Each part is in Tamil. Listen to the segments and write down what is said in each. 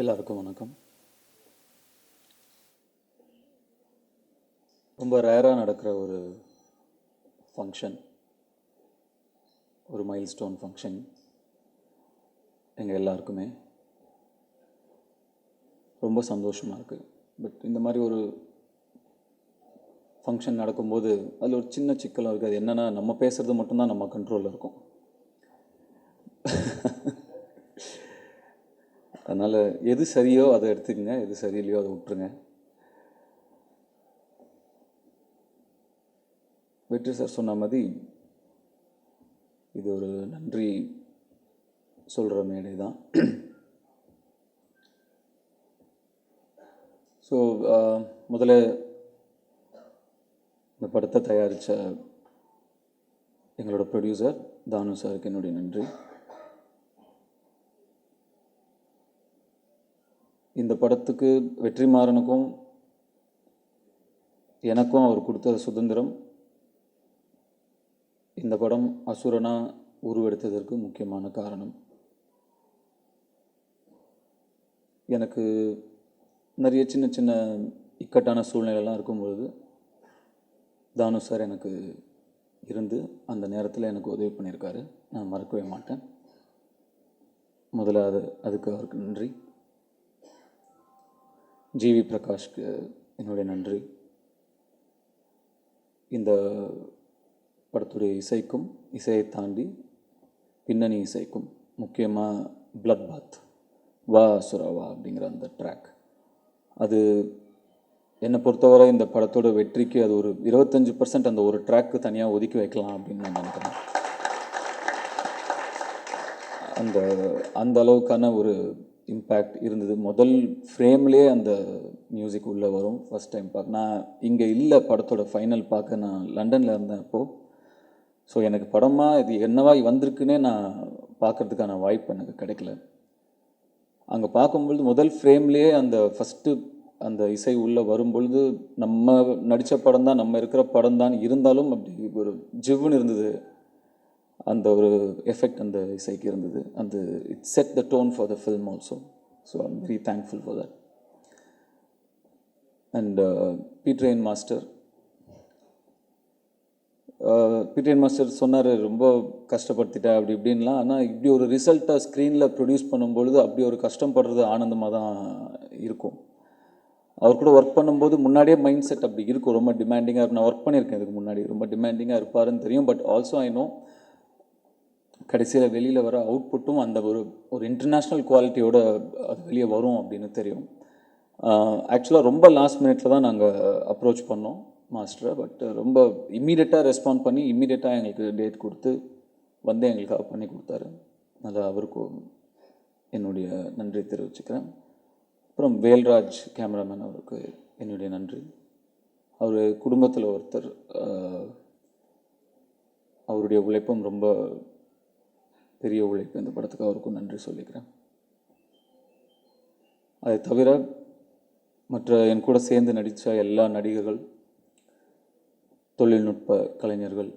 எல்லாருக்கும் வணக்கம். ரொம்ப ரேராக நடக்கிற ஒரு ஃபங்க்ஷன் ஒரு மைல் ஸ்டோன் ஃபங்க்ஷன் எங்கள் எல்லாருக்குமே. ரொம்ப சந்தோஷமாக இருக்குது பட் இந்த மாதிரி ஒரு ஃபங்க்ஷன் நடக்கும்போது அதில் ஒரு சின்ன சிக்கலாக இருக்குது அது என்னென்னா நம்ம பேசுகிறது மட்டும்தான் நம்ம கண்ட்ரோலில் இருக்கும். அதனால் எது சரியோ அதை எடுத்துக்கங்க எது சரியில்லையோ அதை விட்டுருங்க. வெற்றி சார் சொன்ன மாதிரி இது ஒரு நன்றி சொல்கிற மேடை தான். ஸோ முதல்ல இந்த படத்தை தயாரித்த எங்களோட ப்ரொடியூசர் தானு சாருக்கு என்னுடைய நன்றி. இந்த படத்துக்கு வெற்றிமாறனுக்கும் எனக்கும் அவர் கொடுத்த சுதந்திரம். இந்த படம் அசுரனா உருவெடுத்ததற்கு முக்கியமான காரணம். எனக்கு நிறைய சின்ன சின்ன இக்கட்டான சூழ்நிலைலாம் இருக்கும்பொழுது தானு சார் எனக்கு இருந்து அந்த நேரத்தில் எனக்கு உதவி பண்ணியிருக்காரு. நான் மறக்கவே மாட்டேன். முதல்ல அது அதுக்கு அவருக்கு நன்றி. ஜிவி பிரகாஷ்க்கு என்னுடைய நன்றி. இந்த படத்துடைய இசைக்கும் இசையை தாண்டி பின்னணி இசைக்கும் முக்கியமாக பிளட் பாத் வா சுராவா அப்படிங்கிற அந்த ட்ராக் அது என்னை பொறுத்தவரை இந்த படத்தோட வெற்றிக்கு அது ஒரு இருபத்தஞ்சி பர்சன்ட் அந்த ஒரு ட்ராக்கு தனியாக ஒதுக்கி வைக்கலாம் அப்படின்னு நான் நினைக்கிறேன். அந்த அந்த அளவுக்கான ஒரு இம்பேக்ட் இருந்தது. முதல் ஃப்ரேம்லேயே அந்த மியூசிக் உள்ளே வரும் ஃபஸ்ட் டைம் பார்க்க நான் இங்கே இல்லை படத்தோட ஃபைனல் பார்க்க நான் லண்டனில் இருந்தேன் அப்போது ஸோ எனக்கு படமாக இது என்னவா வந்திருக்குன்னே நான் பார்க்கறதுக்கான வாய்ப்பு எனக்கு கிடைக்கல. அங்கே பார்க்கும்பொழுது முதல் ஃப்ரேம்லேயே அந்த ஃபஸ்ட்டு அந்த இசை உள்ளே வரும்பொழுது நம்ம நடித்த படம் தான் நம்ம இருக்கிற படம் தான் இருந்தாலும் அப்படி ஒரு ஜிவ்னு இருந்தது. அந்த ஒரு எஃபெக்ட் அந்த இசைக்கு இருந்தது. அந்த it set the tone for the film also so I'm very thankful for that and Peter Hein master Peter Hein master சொன்னார் ரொம்ப கஷ்டப்படுத்திட்டேன் அப்படி இப்படின்லாம். ஆனால் இப்படி ஒரு ரிசல்ட்டாக ஸ்க்ரீனில் ப்ரொடியூஸ் பண்ணும்பொழுது அப்படி ஒரு கஷ்டப்படுறது ஆனந்தமாக தான் இருக்கும். அவர் கூட ஒர்க் பண்ணும்போது முன்னாடியே மைண்ட் செட் அப்படி இருக்கும். ரொம்ப டிமாண்டிங்காக இருக்கும். நான் ஒர்க் பண்ணியிருக்கேன் இதுக்கு முன்னாடி. ரொம்ப டிமாண்டிங்காக இருப்பாருன்னு தெரியும். பட் ஆல்சோ ஐ நோ கடைசியில் வெளியில் வர அவுட்புட்டும் அந்த ஒரு ஒரு இன்டர்நேஷ்னல் குவாலிட்டியோட அது வெளியே வரும் அப்படின்னு தெரியும். ஆக்சுவலாக ரொம்ப லாஸ்ட் மினிட்ல தான் நாங்கள் அப்ரோச் பண்ணோம் மாஸ்டரை பட் ரொம்ப இம்மீடியட்டாக ரெஸ்பாண்ட் பண்ணி இம்மீடியட்டாக எங்களுக்கு டேட் கொடுத்து வந்து எங்களுக்காக பண்ணி கொடுத்தாரு. அது அவருக்கும் என்னுடைய நன்றி தெரிவிச்சுக்கிறேன். அப்புறம் வேல்ராஜ் கேமராமேன் அவருக்கு என்னுடைய நன்றி. அவர் குடும்பத்தில் ஒருத்தர் அவருடைய உழைப்பும் ரொம்ப பெரிய உழைப்பு இந்த படத்துக்கு அவருக்கும் நன்றி சொல்லிக்கிறேன். அதை தவிர மற்ற என் கூட சேர்ந்து நடித்த எல்லா நடிகர்கள் தொழில்நுட்ப கலைஞர்கள்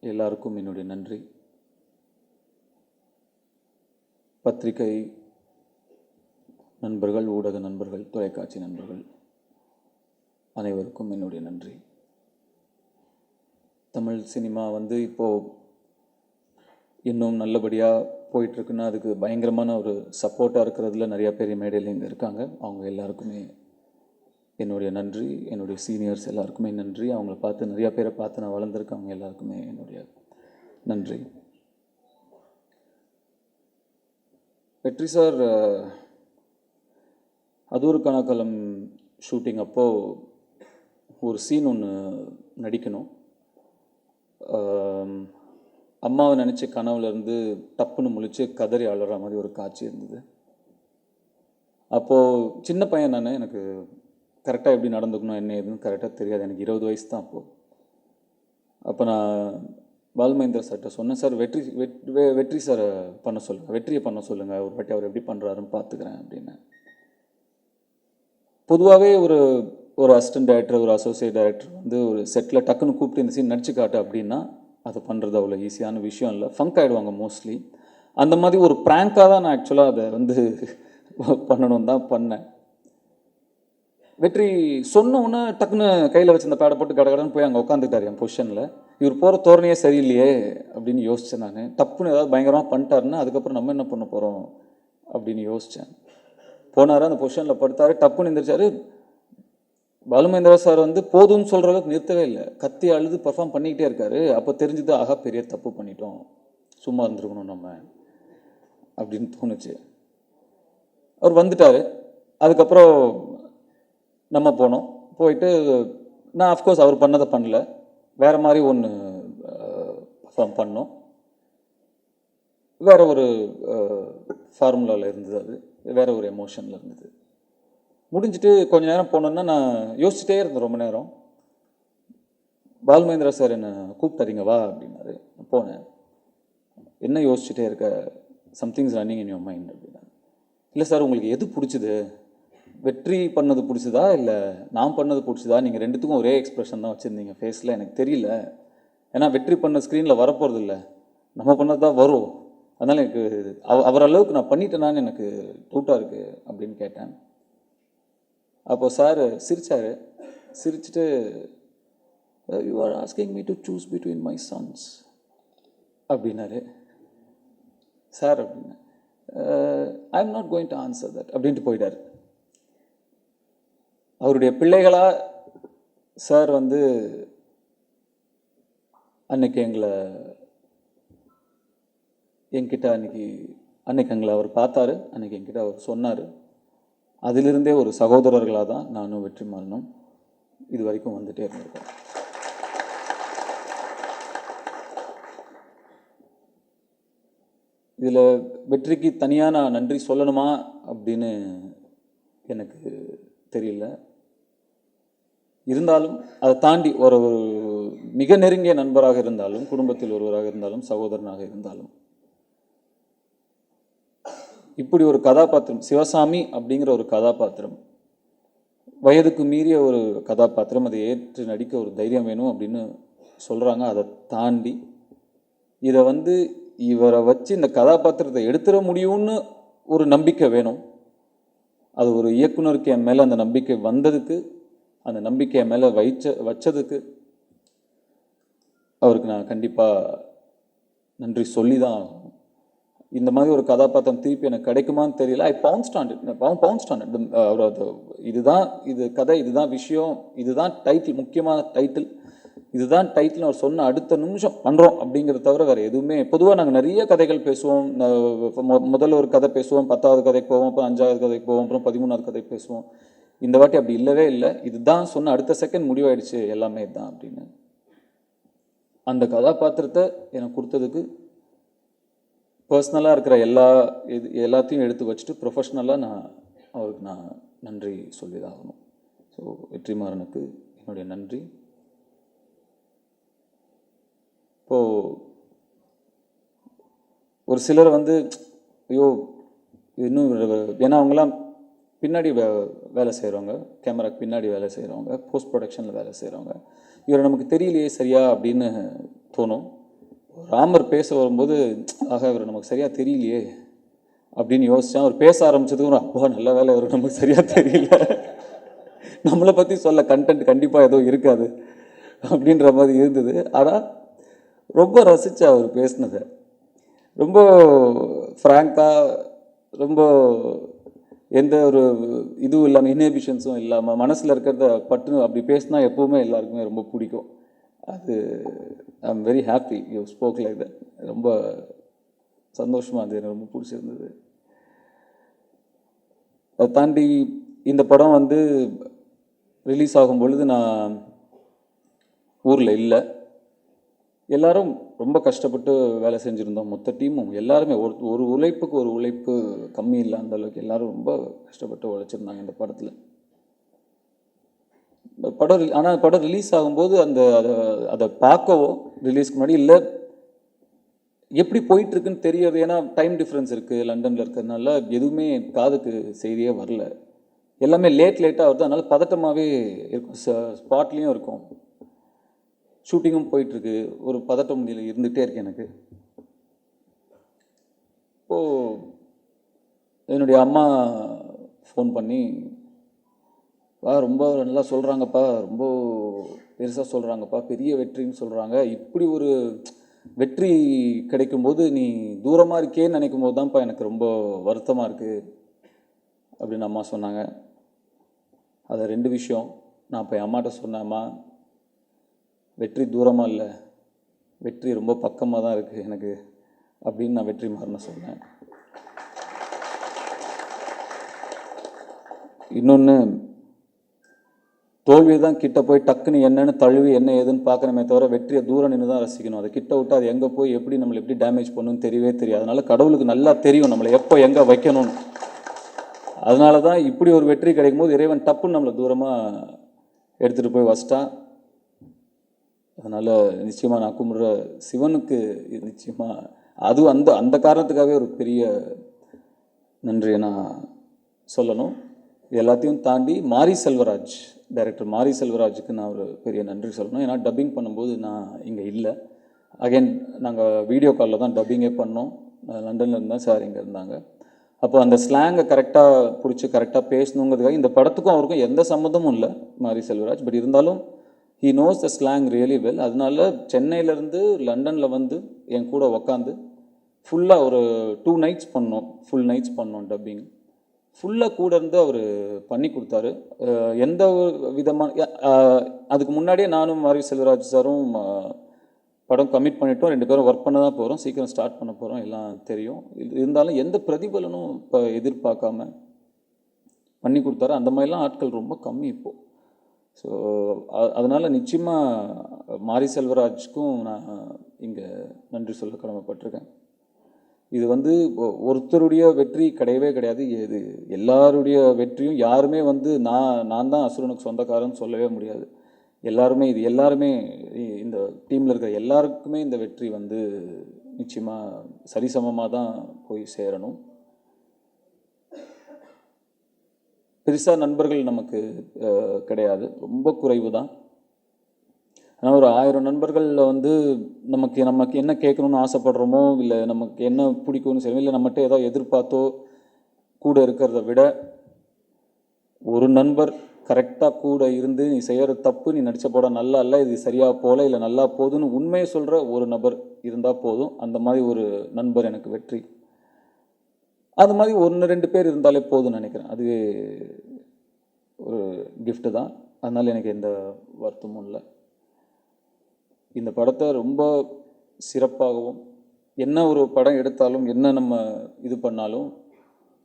எல்லாருக்கும் என்னுடைய நன்றி. பத்திரிகை நண்பர்கள் ஊடக நண்பர்கள் தொலைக்காட்சி நண்பர்கள் அனைவருக்கும் என்னுடைய நன்றி. தமிழ் சினிமா வந்து இப்போது இன்னும் நல்லபடியாக போயிட்டுருக்குன்னா அதுக்கு பயங்கரமான ஒரு சப்போர்ட்டாக இருக்கிறதுல நிறையா பேர் மேடையில் இங்கே இருக்காங்க. அவங்க எல்லாருக்குமே என்னுடைய நன்றி என்னுடைய சீனியர்ஸ் எல்லாருக்குமே நன்றி. அவங்கள பார்த்து நிறையா பேரை பார்த்து நான் வளர்ந்துருக்கேன் அவங்க எல்லாருக்குமே என்னுடைய நன்றி. வெற்றி சார் அதூர் கணக்கலம் ஷூட்டிங். அப்போது ஒரு சீன் ஒன்று நடிக்கணும். அம்மாவை நினச்சி கனவுலேருந்து டப்புன்னு முழிச்சு கதறி அழற மாதிரி ஒரு காட்சி இருந்தது. அப்போது சின்ன பையன் நான் எனக்கு கரெக்டாக எப்படி நடந்துக்கணும் என்ன ஏதுன்னு கரெக்டாக தெரியாது. எனக்கு இருபது வயசு தான் அப்போது அப்போ நான் பால்மகேந்திர சார்கிட்ட சொன்னேன் சார் வெற்றி வெற்றி சாரை பண்ண சொல்லுங்கள் வெற்றியை பண்ண சொல்லுங்கள் ஒரு வாட்டி அவர் எப்படி பண்ணுறாருன்னு பார்த்துக்கிறேன் அப்படின்னு. பொதுவாகவே ஒரு ஒரு அசிஸ்டன்ட் டைரக்டர் ஒரு அசோசியேட் டைரக்டர் வந்து ஒரு செட்டில் டக்குன்னு கூப்பிட்டு இந்த சீன் நடிச்சு காட்டு அப்படின்னா அது பண்ணுறது அவ்வளோ ஈஸியான விஷயம் இல்லை. ஃபங்க் ஆகிடுவாங்க மோஸ்ட்லி அந்த மாதிரி ஒரு ப்ராங்காக தான் நான் ஆக்சுவலாக அதை வந்து பண்ணணும் தான் பண்ணேன். வெற்றி சொன்னோன்னே டக்குன்னு கையில் வச்சு அந்த பேடை போட்டு கடகடன்னு போய் அங்கே உட்காந்துட்டார் என் பொசிஷனில் இவர் போகிற தோரணையே சரியில்லையே அப்படின்னு யோசித்தேன் நான். டப்புன்னு ஏதாவது பயங்கரமாக பண்ணிட்டாருன்னா அதுக்கப்புறம் நம்ம என்ன பண்ண போகிறோம் அப்படின்னு யோசித்தேன் போனார் அந்த பொசிஷனில் படுத்தார் டப்புன்னு எந்திரிச்சார். பாலுமேந்திரா சார் வந்து போதும்னு சொல்கிற அளவுக்கு நிறுத்தவே இல்லை. கத்தி அழுது பர்ஃபார்ம் பண்ணிக்கிட்டே இருக்காரு. அப்போ தெரிஞ்சுது ஆகா பெரிய தப்பு பண்ணிட்டோம். சும்மா இருந்திருக்கணும் நம்ம. அப்படின்னு தோணுச்சு. அவர் வந்துட்டார். அதுக்கப்புறம் நம்ம போனோம். போயிட்டு நான் அஃப்கோர்ஸ் அவர் பண்ணதை பண்ணல. வேறு மாதிரி ஒன்று பர்ஃபார்ம் பண்ணோம். வேறு ஒரு ஃபார்முலாவில் இருந்தது அது. வேற ஒரு எமோஷனில் இருந்தது. முடிஞ்சிட்டு கொஞ்ச நேரம் போனோன்னா நான் யோசிச்சுட்டே இருந்தேன் ரொம்ப நேரம். பால்மகேந்திரா சார் என்னை கூப்பிட்டாருங்க வா அப்படின்னாரு. போனேன். என்ன யோசிச்சுட்டே இருக்க? Somethings running in your mind அப்படின்னா இல்லை சார் உங்களுக்கு எது பிடிச்சது? வெற்றி பண்ணது பிடிச்சதா? இல்லை நான் பண்ணது பிடிச்சதா? நீங்கள் ரெண்டுத்துக்கும் ஒரே எக்ஸ்ப்ரெஷன் தான் வச்சுருந்தீங்க. ஃபேஸில் எனக்கு தெரியல. ஏன்னா வெற்றி பண்ண ஸ்க்ரீனில் வரப்போகிறது இல்லை நம்ம பண்ணது தான் வரும். அதனால் எனக்கு அவ அவரளவுக்கு நான் பண்ணிட்டேனான்னு எனக்கு டவுட்டாக இருக்குது அப்படின்னு கேட்டேன். அப்போ சார் சிரிச்சார். சிரிச்சுட்டு you are asking me to choose between my sons அப்படின்னாரு. சார் அப்படின்னு I am not going to answer that அப்படின்ட்டு போயிட்டார். அவருடைய பிள்ளைகளாக சார் வந்து அன்னைக்கு எங்களை என்கிட்ட அன்னைக்கு அன்னைக்கு எங்களை அவர் பார்த்தாரு. அன்னைக்கு என்கிட்ட அவர் சொன்னார். அதிலிருந்தே ஒரு சகோதரர்களாக தான் நானும் வெற்றி மாறணும் இது வரைக்கும் வந்துட்டே இருந்திருக்கோம். இதில் வெற்றிக்கு தனியாக நான் நன்றி சொல்லணுமா அப்படின்னு எனக்கு தெரியல. இருந்தாலும் அதை தாண்டி ஒரு ஒரு மிக நெருங்கிய நண்பராக இருந்தாலும் குடும்பத்தில் ஒருவராக இருந்தாலும் சகோதரனாக இருந்தாலும் இப்படி ஒரு கதாபாத்திரம் சிவசாமி அப்படிங்கிற ஒரு கதாபாத்திரம் வயதுக்கு மீறிய ஒரு கதாபாத்திரம் அதை ஏற்று நடிக்க ஒரு தைரியம் வேணும் அப்படின்னு சொல்கிறாங்க அதை தாண்டி இதை வந்து இவரை வச்சு இந்த கதாபாத்திரத்தை எடுத்துட முடியும்னு ஒரு நம்பிக்கை வேணும். அது ஒரு இயக்குனருக்கு என் மேலே அந்த நம்பிக்கை வந்ததுக்கு அந்த நம்பிக்கை என் மேலே வைச்ச வச்சதுக்கு அவருக்கு நான் கண்டிப்பாக நன்றி சொல்லி தான் இந்த மாதிரி ஒரு கதாபாத்திரம் திருப்பி எனக்கு கிடைக்குமான்னு தெரியல. ஐ பவுன் ஸ்டாண்டர்ட் பவுன் ஸ்டாண்டர்ட் ஆன் அவர் அது இதுதான் இது கதை இதுதான் விஷயம் இதுதான் டைட்டில் முக்கியமான டைட்டில் இதுதான் டைட்டில் அவர் சொன்ன அடுத்த நிமிஷம் பண்ணுறோம் அப்படிங்கிறத தவிர வேறு எதுவுமே. பொதுவாக நாங்கள் நிறைய கதைகள் பேசுவோம். முதல்ல ஒரு கதை பேசுவோம் பத்தாவது கதைக்கு போவோம் அப்புறம் அஞ்சாவது கதைக்கு போவோம் அப்புறம் பதிமூணாவது கதைக்கு பேசுவோம். இந்த வாட்டி அப்படி இல்லவே இல்லை. இதுதான் சொன்ன அடுத்த செகண்ட் முடிவாயிடுச்சு. எல்லாமே இதுதான் அப்படின்னு. அந்த கதாபாத்திரத்தை எனக்கு கொடுத்ததுக்கு பர்சனலாக இருக்கிற எல்லா இது எல்லாத்தையும் எடுத்து வச்சுட்டு ப்ரொஃபஷ்னலாக நான் அவருக்கு நான் நன்றி சொல்லிதாகணும். ஸோ வெற்றிமாறனுக்கு என்னுடைய நன்றி. இப்போது ஒரு சிலர் வந்து ஐயோ இன்னும் ஏன்னா அவங்களாம் பின்னாடி வே வேலை செய்கிறவங்க கேமராக்கு பின்னாடி வேலை செய்கிறவங்க போஸ்ட் ப்ரொடக்ஷனில் வேலை செய்கிறவங்க இவர் நமக்கு தெரியலையே சரியா அப்படின்னு தோணும். ராமர் பேச வரும்போது ஆக இவர் நமக்கு சரியாக தெரியலையே அப்படின்னு யோசித்தேன் அவர் பேச ஆரம்பிச்சதுக்கு அப்பா நல்ல வேலை இவர் நமக்கு சரியாக தெரியல. நம்மளை பற்றி சொல்ல கண்டென்ட் கண்டிப்பாக எதுவும் இருக்காது அப்படின்ற மாதிரி இருந்தது. ஆனால் ரொம்ப ரசித்தேன் அவர் பேசினதை. ரொம்ப ஃப்ராங்காக ரொம்ப எந்த ஒரு இதுவும் இல்லாமல் இன்ஹிபிஷன்ஸும் இல்லாமல் மனசில் இருக்கிறத பட்டுன்னு அப்படி பேசினா எப்போவுமே எல்லாருக்குமே ரொம்ப பிடிக்கும். அது I am very happy you spoke like that ரொம்ப சந்தோஷமாக அது எனக்கு ரொம்ப பிடிச்சிருந்தது. அதை தாண்டி இந்த படம் வந்து ரிலீஸ் ஆகும் பொழுது நான் ஊரில் இல்லை. எல்லாரும் ரொம்ப கஷ்டப்பட்டு வேலை செஞ்சுருந்தோம். மொத்த டீமும் எல்லாருமே ஒரு ஒரு உழைப்புக்கு ஒரு உழைப்பு கம்மி இல்லை அந்த அளவுக்கு எல்லோரும் ரொம்ப கஷ்டப்பட்டு உழைச்சிருந்தாங்க இந்த படத்தில். படம் ஆனால் படம் ரிலீஸ் ஆகும்போது அந்த அதை அதை பார்க்கவோ ரிலீஸ்க்கு முன்னாடி இல்லை எப்படி போயிட்டுருக்குன்னு தெரியாது ஏன்னா டைம் டிஃப்ரென்ஸ் இருக்குது லண்டனில் இருக்கிறதுனால எதுவுமே காதுக்கு செய்தியே வரல. எல்லாமே லேட் லேட்டாக வருது. அதனால் பதட்டமாகவே இருக்கும். ஸ்பாட்லேயும் இருக்கும். ஷூட்டிங்கும் போயிட்டுருக்கு. ஒரு பதட்டம் நிலை இருந்துகிட்டே இருக்கு எனக்கு. இப்போது என்னுடைய அம்மா ஃபோன் பண்ணி பா ரொம்ப நல்லா சொல்கிறாங்கப்பா ரொம்ப பெருசாக சொல்கிறாங்கப்பா பெரிய வெற்றின்னு சொல்கிறாங்க இப்படி ஒரு வெற்றி கிடைக்கும்போது நீ தூரமாக இருக்கேன்னு நினைக்கும் போது தான்ப்பா எனக்கு ரொம்ப வருத்தமாக இருக்குது அப்படின்னு அம்மா சொன்னாங்க. அது ரெண்டு விஷயம். நான் இப்போ என் அம்மாட்ட சொன்னேன் அம்மா வெற்றி தூரமாக இல்லை. வெற்றி ரொம்ப பக்கமாக தான் இருக்குது எனக்கு. அப்படின்னு நான் வெற்றி மாறின சொன்னேன். இன்னொன்று தோல்வி தான் கிட்ட போய் டக்குன்னு என்னன்னு தழுவி என்ன ஏதுன்னு பார்க்கணுமே தவிர வெற்றியை தூரம் நின்று தான் ரசிக்கணும். அதை கிட்ட விட்டு அது எங்கே போய் எப்படி நம்மளை எப்படி டேமேஜ் பண்ணணும்னு தெரியவே தெரியாது. அதனால் கடவுளுக்கு நல்லா தெரியும் நம்மளை எப்போ எங்கே வைக்கணும்னு. அதனால தான் இப்படி ஒரு வெற்றி கிடைக்கும் போது இறைவன் டப்புன்னு நம்மளை தூரமாக எடுத்துகிட்டு போய் வச்சிட்டான். அதனால் நிச்சயமாக நான் கும்பிட்ற சிவனுக்கு இது நிச்சயமாக அது அந்த அந்த காரணத்துக்காகவே ஒரு பெரிய நன்றியை நான் சொல்லணும். எல்லாத்தையும் தாண்டி மாரி செல்வராஜ். டைரக்டர் மாரி செல்வராஜுக்கு நான் ஒரு பெரிய நன்றி சொல்லணும். ஏன்னா டப்பிங் பண்ணும்போது நான் இங்கே இல்லை. அகைன் நாங்கள் வீடியோ காலில் தான் டப்பிங்கே பண்ணோம். லண்டனில் இருந்தேன் சார் இங்கே இருந்தாங்க. அப்போ அந்த ஸ்லாங்கை கரெக்டாக பிடிச்சி கரெக்டாக பேசணுங்கிறதுக்காக இந்த படத்துக்கும் அவருக்கும் எந்த சம்மந்தமும் இல்லை மாரி செல்வராஜ். பட் இருந்தாலும் he knows the slang really well அதனால சென்னையிலேருந்து லண்டனில் வந்து என் கூட உக்காந்து ஃபுல்லாக ஒரு டூ நைட்ஸ் பண்ணோம். ஃபுல் நைட்ஸ் பண்ணோம் டப்பிங் ஃபுல்லாக கூட இருந்து அவர் பண்ணி கொடுத்தாரு. எந்த ஒரு விதமான அதுக்கு முன்னாடியே நானும் மாரி செல்வராஜ் சாரும் படம் கமிட் பண்ணிட்டோம். ரெண்டு பேரும் ஒர்க் பண்ண தான் போகிறோம் சீக்கிரம் ஸ்டார்ட் பண்ண போகிறோம் எல்லாம் தெரியும். இது இருந்தாலும் எந்த பிரதிபலனும் இப்போ எதிர்பார்க்காம பண்ணி கொடுத்தாரு. அந்த மாதிரிலாம் ஆட்கள் ரொம்ப கம்மி இப்போது ஸோ அதனால் நிச்சயமாக மாரி செல்வராஜ்க்கும் நான் இங்கே நன்றி சொல்ல கடமைப்பட்டிருக்கேன். இது வந்து ஒருத்தருடைய வெற்றி கிடையவே கிடையாது. இது எல்லாருடைய வெற்றியும் யாருமே வந்து நான் நான் தான் அசுரனுக்கு சொந்தக்காரன்னு சொல்லவே முடியாது. எல்லாருமே இது எல்லாருமே இந்த டீமில் இருக்கிற எல்லாருக்குமே இந்த வெற்றி வந்து நிச்சயமாக சரிசமமாக தான் போய் சேரணும். பெருசாக நண்பர்கள் நமக்கு கிடையாது. ரொம்ப குறைவு தான். ஆனால் ஒரு ஆயிரம் நண்பர்களில் வந்து நமக்கு நமக்கு என்ன கேட்கணும்னு ஆசைப்படுறோமோ இல்லை நமக்கு என்ன பிடிக்கும்னு சரி இல்லை நம்மகிட்ட ஏதோ எதிர்பார்த்தோ கூட இருக்கிறத விட ஒரு நண்பர் கரெக்டாக கூட இருந்து நீ செய்கிற தப்பு நீ நடித்த படம் நல்லா இல்லை இது சரியாக போகல இல்லை நல்லா போதுன்னு உண்மையை சொல்கிற ஒரு நபர் இருந்தால் போதும். அந்த மாதிரி ஒரு நண்பர் எனக்கு வெற்றி. அது மாதிரி ஒன்று ரெண்டு பேர் இருந்தாலே போதும்னு நினைக்கிறேன். அது ஒரு கிஃப்ட்டு தான். அதனால் எனக்கு எந்த வருத்தமும் இல்லை. இந்த படத்தை ரொம்ப சிறப்பாகவும் என்ன ஒரு படம் எடுத்தாலும் என்ன நம்ம இது பண்ணாலும்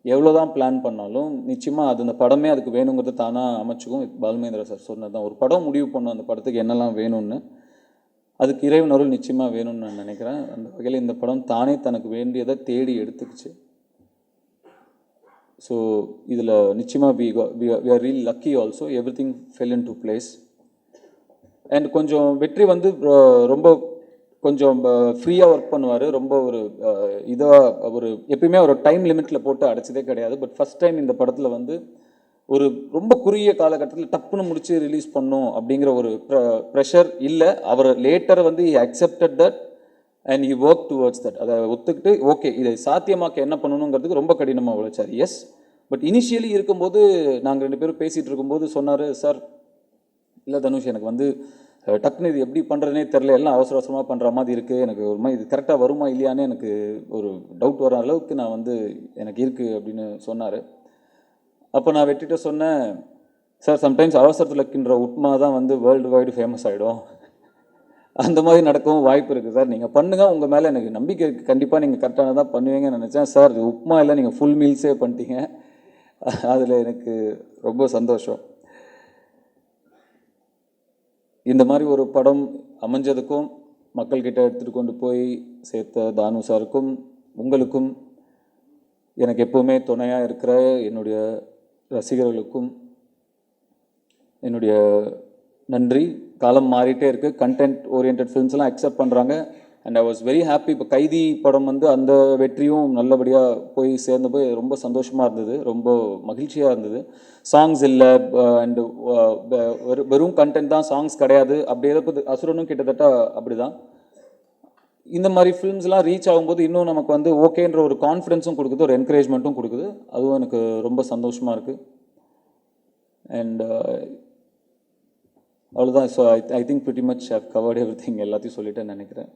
எவ்வளோ தான் பிளான் பண்ணாலும் நிச்சயமாக அது அந்த படமே அதுக்கு வேணுங்கிறத தானாக அமைச்சுக்கும் பால்மேந்திர சார் சொன்னது தான் ஒரு படம் முடிவு பண்ணும் அந்த படத்துக்கு என்னெல்லாம் வேணும்னு அதுக்கு இறைவனருள் நிச்சயமாக வேணும்னு நான் நினைக்கிறேன். அந்த வகையில் இந்த படம் தானே தனக்கு வேண்டியதை தேடி எடுத்துக்கிச்சு. ஸோ இதில் நிச்சயமாக we we are real lucky also everything fell into place and கொஞ்சம் வெற்றி வந்து ரொம்ப கொஞ்சம் ஃப்ரீயாக ஒர்க் பண்ணுவார். ரொம்ப ஒரு இதாக ஒரு எப்பயுமே ஒரு டைம் லிமிட்டில் போட்டு அடைச்சதே கிடையாது. பட் ஃபஸ்ட் டைம் இந்த படத்தில் வந்து ஒரு ரொம்ப குறுகிய காலகட்டத்தில் டப்புன்னு முடிச்சு ரிலீஸ் பண்ணும் அப்படிங்கிற ஒரு ப்ரெஷர் இல்லை. அவர் லேட்டர் வந்து accepted that and you work towards that அதை ஒத்துக்கிட்டு ஓகே இதை சாத்தியமாக்க என்ன பண்ணணுங்கிறதுக்கு ரொம்ப கடினமாக உழைச்சார். எஸ் பட் இனிஷியலி இருக்கும்போது நாங்கள் ரெண்டு பேரும் பேசிகிட்டு இருக்கும்போது சொன்னார் சார் இல்லை தனுஷ் எனக்கு வந்து டக்குன்னு இது எப்படி பண்ணுறதுனே தெரில எல்லாம் அவசர அவசரமாக பண்ணுற மாதிரி இருக்குது எனக்கு ஒரு மாதிரி இது கரெக்டாக வருமா இல்லையான்னு எனக்கு ஒரு டவுட் வர அளவுக்கு நான் வந்து எனக்கு இருக்குது அப்படின்னு சொன்னார். அப்போ நான் வெட்டிட்டு சொன்னேன் சார் சம்டைம்ஸ் அவசரத்தில் கின்ற உப்மா தான் வந்து வேர்ல்டு வைடு ஃபேமஸ் ஆகிடும் அந்த மாதிரி நடக்கவும் வாய்ப்பு இருக்குது சார் நீங்கள் பண்ணுங்கள் உங்கள் மேலே எனக்கு நம்பிக்கை இருக்குது கண்டிப்பாக நீங்கள் கரெக்டான தான் பண்ணுவீங்கன்னு நினச்சேன். சார் இது உப்மா இல்லை நீங்கள் ஃபுல் மீல்ஸே பண்ணிட்டீங்க. அதில் எனக்கு ரொம்ப சந்தோஷம். இந்த மாதிரி ஒரு படம் அமைஞ்சதுக்கும் மக்கள்கிட்ட எடுத்துகிட்டு கொண்டு போய் சேர்த்த தானு சாருக்கும் உங்களுக்கும் எனக்கு எப்போவுமே துணையாக இருக்கிற என்னுடைய ரசிகர்களுக்கும் என்னுடைய நன்றி. காலம் மாறிட்டே இருக்குது கண்டென்ட் ஓரியன்ட் ஃபிலிம்ஸ்லாம் அக்செப்ட் பண்ணுறாங்க and I was very happy இப்போ கைதி படம் வந்து அந்த வெற்றியும் நல்லபடியாக போய் சேர்ந்த போய் ரொம்ப சந்தோஷமாக இருந்தது. ரொம்ப மகிழ்ச்சியாக இருந்தது. சாங்ஸ் இல்லை அண்டு வெறும் கண்டென்ட் தான் சாங்ஸ் கிடையாது. அப்படி எதாவது அசுரனும் கிட்டத்தட்ட அப்படி தான் இந்த மாதிரி ஃபிலிம்ஸ்லாம் ரீச் ஆகும்போது இன்னும் நமக்கு வந்து ஓகேன்ற ஒரு கான்ஃபிடென்ஸும் கொடுக்குது. ஒரு என்கரேஜ்மெண்ட்டும் கொடுக்குது. அதுவும் எனக்கு ரொம்ப சந்தோஷமாக இருக்குது அண்ட் அவ்வளோதான் so I I think pretty much covered everything எல்லாத்தையும் சொல்லிட்டேன்னு நினைக்கிறேன்.